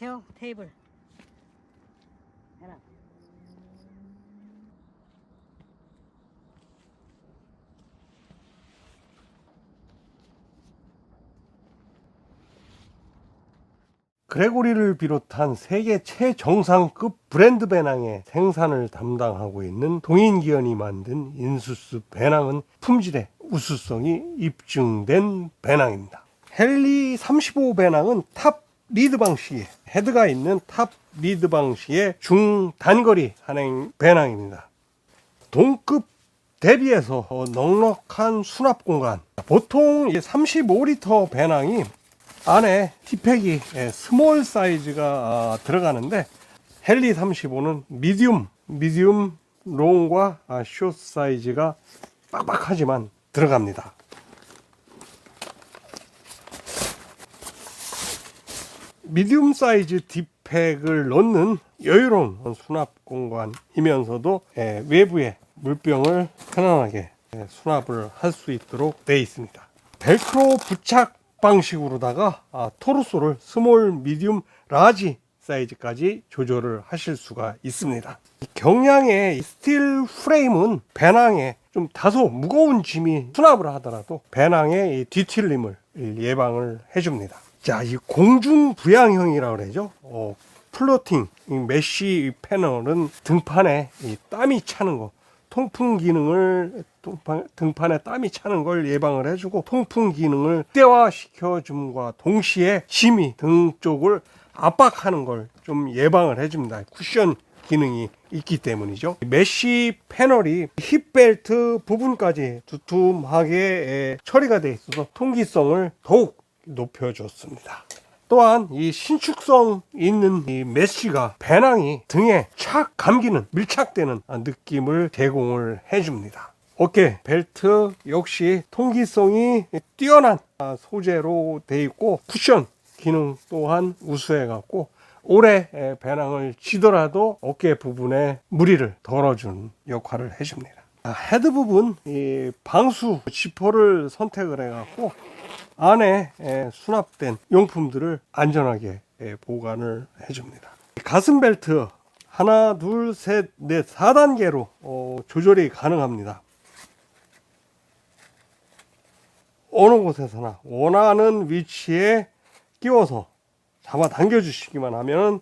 체어 테이블 해라. 그레고리를 비롯한 세계 최정상급 브랜드 배낭의 생산을 담당하고 있는 동인기현이 만든 인수스 배낭은 품질의 우수성이 입증된 배낭입니다. 헨리 35 배낭은 탑 리드 방식의 헤드가 있는 탑 리드 방식의 중단거리 한행 배낭입니다. 동급 대비해서 어, 넉넉한 수납 공간. 보통 35리터 배낭이 안에 티팩이 예, 스몰 사이즈가 아, 들어가는데 헨리 35는 미디움, 미디움 롱과 아, 숏 사이즈가 빡빡하지만 들어갑니다. 미디움 사이즈 딥팩을 넣는 여유로운 수납 공간이면서도 예, 외부에 물병을 편안하게 예, 수납을 할 수 있도록 되어 있습니다. 벨크로 부착 방식으로다가 아, 토르소를 스몰, 미디움, 라지 사이즈까지 조절을 하실 수가 있습니다. 이 경량의 스틸 프레임은 배낭에 좀 다소 무거운 짐이 수납을 하더라도 배낭의 이 뒤틀림을 예방을 해줍니다. 자, 이 공중 부양형이라고 그러죠. 어, 플로팅, 이 메쉬 패널은 등판에 이 땀이 차는 거, 통풍 기능을 등판, 등판에 땀이 차는 걸 예방을 해주고 통풍 기능을 극대화시켜 줌과 동시에 심이 등 쪽을 압박하는 걸 좀 예방을 해줍니다. 쿠션 기능이 있기 때문이죠. 메쉬 패널이 힙벨트 부분까지 두툼하게 처리가 되어 있어서 통기성을 더욱 높여줬습니다. 또한 이 신축성 있는 이 메쉬가 배낭이 등에 착 감기는 밀착되는 느낌을 제공을 해줍니다. 어깨 벨트 역시 통기성이 뛰어난 소재로 되어 있고 쿠션 기능 또한 우수해 갖고 오래 배낭을 지더라도 어깨 부분에 무리를 덜어주는 역할을 해줍니다. 아, 헤드 부분 이 방수 지퍼를 선택을 해갖고 안에 에, 수납된 용품들을 안전하게 에, 보관을 해줍니다. 가슴 벨트 하나, 둘, 셋, 넷, 4단계로 어, 조절이 가능합니다. 어느 곳에서나 원하는 위치에 끼워서 잡아 당겨 주시기만 하면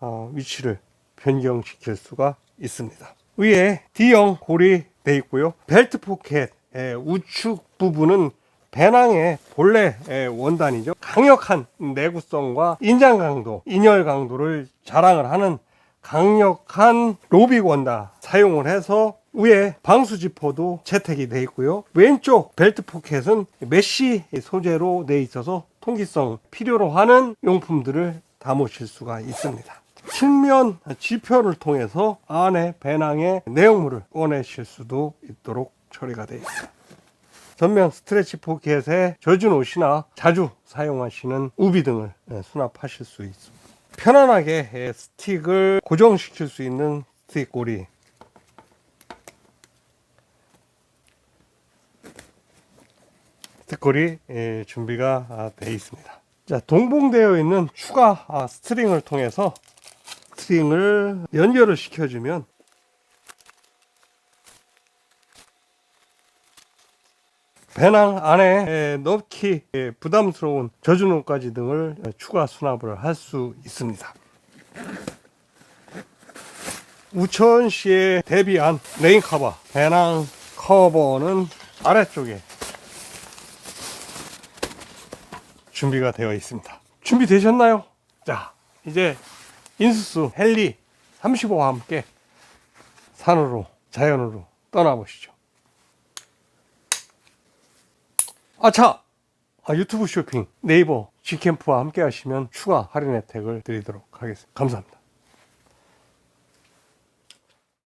어, 위치를 변경시킬 수가 있습니다. 위에 D형 고리 되어 있고요. 벨트 포켓 의 우측 부분은 배낭의 본래 원단이죠. 강력한 내구성과 인장 강도, 인열 강도를 자랑을 하는 강력한 로빅 원단 사용을 해서 위에 방수 지퍼도 채택이 되어 있고요. 왼쪽 벨트 포켓은 메쉬 소재로 되어 있어서 통기성 필요로 하는 용품들을 담으실 수가 있습니다. 측면 지표를 통해서 안에 배낭의 내용물을 꺼내실 수도 있도록 처리가 되어 있습니다. 전면 스트레치 포켓에 젖은 옷이나 자주 사용하시는 우비 등을 예, 수납하실 수 있습니다. 편안하게 예, 스틱을 고정시킬 수 있는 스틱 고리 스틱골이 예, 준비가 되어 있습니다. 자, 동봉되어 있는 추가 아, 스트링을 통해서 스트링을 연결을 시켜주면 배낭 안에 넣기 부담스러운 옷까지 등을 추가 수납을 할 수 있습니다. 우천시에 대비한 레인 커버, 배낭 커버는 아래쪽에 준비가 되어 있습니다. 준비되셨나요? 자, 이제 인수스 헬리 35와 함께 산으로, 자연으로 떠나보시죠. 아차! 아, 유튜브 쇼핑 네이버 G캠프와 함께 하시면 추가 할인 혜택을 드리도록 하겠습니다. 감사합니다.